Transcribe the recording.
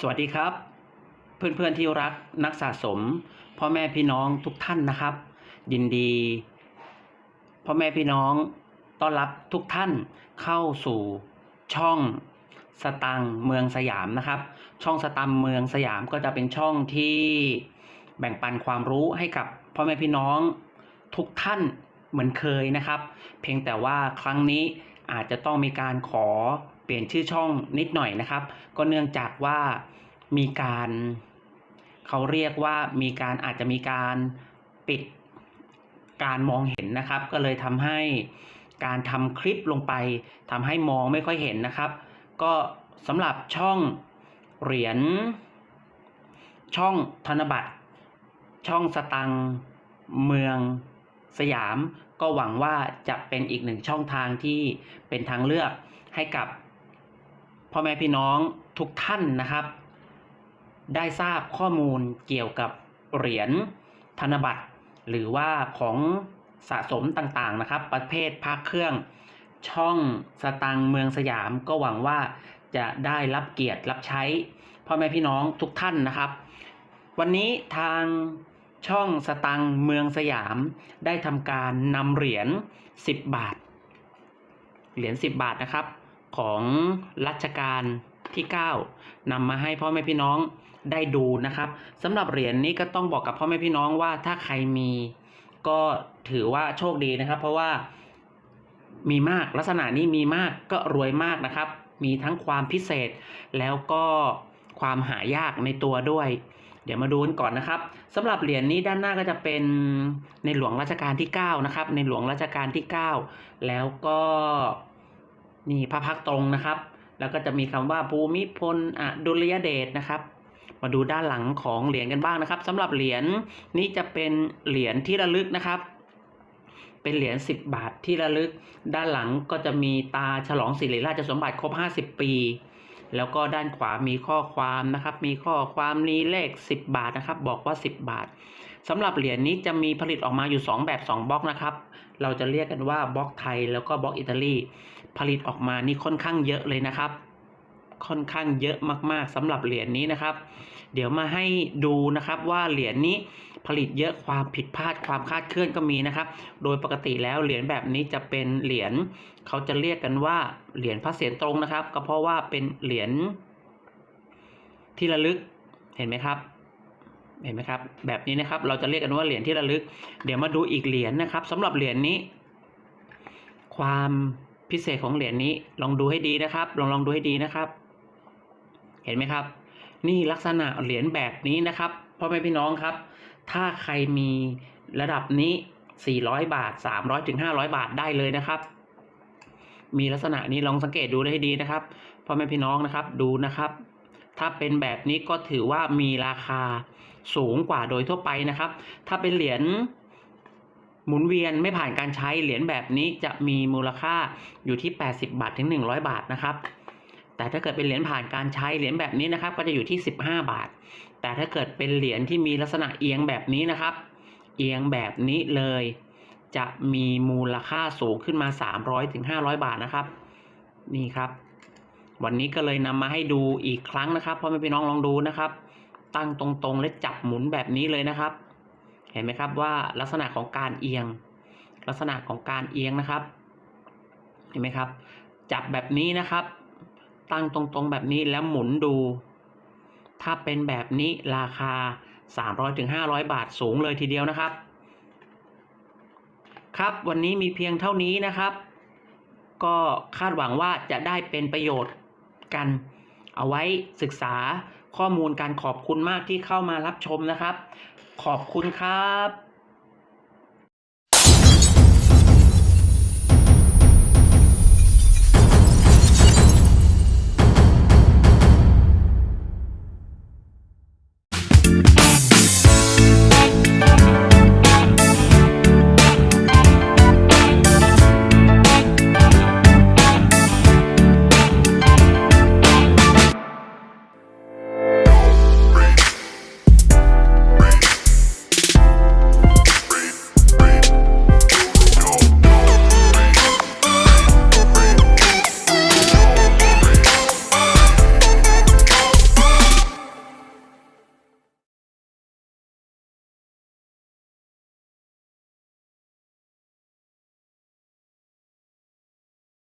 สวัสดีครับ เพื่อนๆที่รักนักสะสม พ่อแม่พี่น้องทุกท่านนะครับ ยินดี พ่อแม่พี่น้องต้อนรับทุกท่านเข้าสู่ช่องสตังเมืองสยามนะครับ ช่องสตังเมืองสยามก็จะเป็นช่องที่แบ่งปันความรู้ให้กับพ่อแม่พี่น้องทุกท่านเหมือนเคยนะครับ เพียงแต่ว่าครั้งนี้อาจจะต้องมีการขอ เปลี่ยนชื่อช่องนิดหน่อยนะครับ ก็เนื่องจากว่ามีการเขาเรียกว่ามีการอาจจะมีการปิดการมองเห็นนะครับ ก็เลยทำให้การทำคลิปลงไปทำให้มองไม่ค่อยเห็นนะครับ ก็สำหรับช่องเหรียญช่องธนบัตร ช่องสตังเมืองสยาม ก็หวังว่าจะเป็นอีกหนึ่งช่องทางที่เป็นทางเลือกให้กับ พ่อแม่พี่น้องทุกท่านนะครับ ได้ทราบข้อมูลเกี่ยวกับเหรียญธนบัตร หรือว่าของสะสมต่างๆนะครับ ประเภทพระเครื่องช่องสตังเมืองสยามก็หวังว่าจะได้รับเกียรติรับใช้พ่อแม่พี่น้องทุกท่านนะครับ วันนี้ทางช่องสตังเมืองสยามได้ทำการนำเหรียญ10 บาท เหรียญ10 บาทนะครับ ของรัชกาลที่ 9นำมาให้พ่อแม่พี่น้องได้ดูนะครับสำหรับเหรียญนี้ก็ต้องบอกกับพ่อแม่พี่น้องว่าถ้าใครมีก็ถือว่าโชคดีนะครับ เพราะว่ามีมากลักษณะนี้มีมากก็รวยมากนะครับ มีทั้งความพิเศษแล้วก็ความหายากในตัวด้วย เดี๋ยวมาดูกันก่อนนะครับสำหรับเหรียญนี้ด้านหน้าก็จะเป็นในหลวงรัชกาลที่ 9 นะครับ ในหลวงรัชกาลที่ 9 แล้วก็ นี่พระพักตร์ตรงนะครับ แล้วก็จะมีคำว่าภูมิพลอดุลยเดชนะครับ มาดูด้านหลังของเหรียญกันบ้างนะครับสำหรับเหรียญนี้จะเป็นเหรียญที่ระลึกนะครับ เป็นเหรียญ10 บาทที่ระลึก ด้านหลังก็จะมีตาฉลองสิริราชสมบัติครบ 50 ปี แล้วก็ด้านขวามีข้อความนะครับ มีข้อความนี้เลข 10 บาทนะครับ บอกว่า 10 บาทสำหรับเหรียญนี้จะมีผลิตออกมาอยู่ 2 แบบ 2บล็อกนะครับ เราจะเรียกกันว่าบล็อกไทยแล้วก็บล็อกอิตาลีผลิตออกมานี่ค่อนข้างเยอะเลยนะครับ ค่อนข้างเยอะมากๆสำหรับเหรียญนี้นะครับ เดี๋ยวมาให้ดูนะครับว่าเหรียญนี้ผลิตเยอะความผิดพลาดความคาดเคลื่อนก็มีนะครับ โดยปกติแล้วเหรียญแบบนี้จะเป็นเหรียญเขาจะเรียกกันว่าเหรียญพระเศียรตรงนะครับ ก็เพราะว่าเป็นเหรียญที่ระลึกเห็นไหมครับ เห็นไหมครับ แบบนี้นะครับ เราจะเรียกกันว่าเหรียญที่ระลึก เดี๋ยวมาดูอีกเหรียญนะครับสำหรับเหรียญนี้ ความพิเศษของเหรียญนี้ ลองดูให้ดีนะครับ ลองลองดูให้ดีนะครับ เห็นไหมครับ นี่ลักษณะเหรียญแบบนี้นะครับพ่อแม่พี่น้องครับ ถ้าใครมีระดับนี้ 400 บาท 300ถึง500 บาทได้เลยนะครับ มีลักษณะนี้ลองสังเกตดูได้ให้ดีนะครับพ่อแม่พี่น้องนะครับ ดูนะครับ ถ้าเป็นแบบนี้ก็ถือว่ามีราคาสูงกว่าโดยทั่วไปนะครับ ถ้าเป็นเหรียญหมุนเวียนไม่ผ่านการใช้เหรียญแบบนี้จะมีมูลค่าอยู่ที่ 80 บาทถึง 100 บาทนะครับ แต่ถ้าเกิดเป็นเหรียญผ่านการใช้เหรียญแบบนี้นะครับ ก็จะอยู่ที่ 15 บาท แต่ถ้าเกิดเป็นเหรียญที่มีลักษณะเอียงแบบนี้นะครับ เอียงแบบนี้เลย จะมีมูลค่าสูงขึ้นมา 300ถึง500 บาทนะครับ นี่ครับ วันนี้ก็เลยนำมาให้ดูอีกครั้งนะครับพ่อแม่พี่น้องลองดูนะครับ ตั้งตรงๆและจับหมุนแบบนี้เลยนะครับ เห็นไหมครับว่าลักษณะของการเอียง ลักษณะของการเอียงนะครับ เห็นไหมครับ จับแบบนี้นะครับ ตั้งตรงๆแบบนี้แล้วหมุนดู ถ้าเป็นแบบนี้ราคา 300-500ถึง500บาทสูงเลยทีเดียวนะครับ ครับวันนี้มีเพียงเท่านี้นะครับก็คาดหวังว่าจะได้เป็นประโยชน์ กัน เอาไว้ศึกษาข้อมูลการขอบคุณมากที่เข้ามารับชมนะครับ ขอบคุณครับ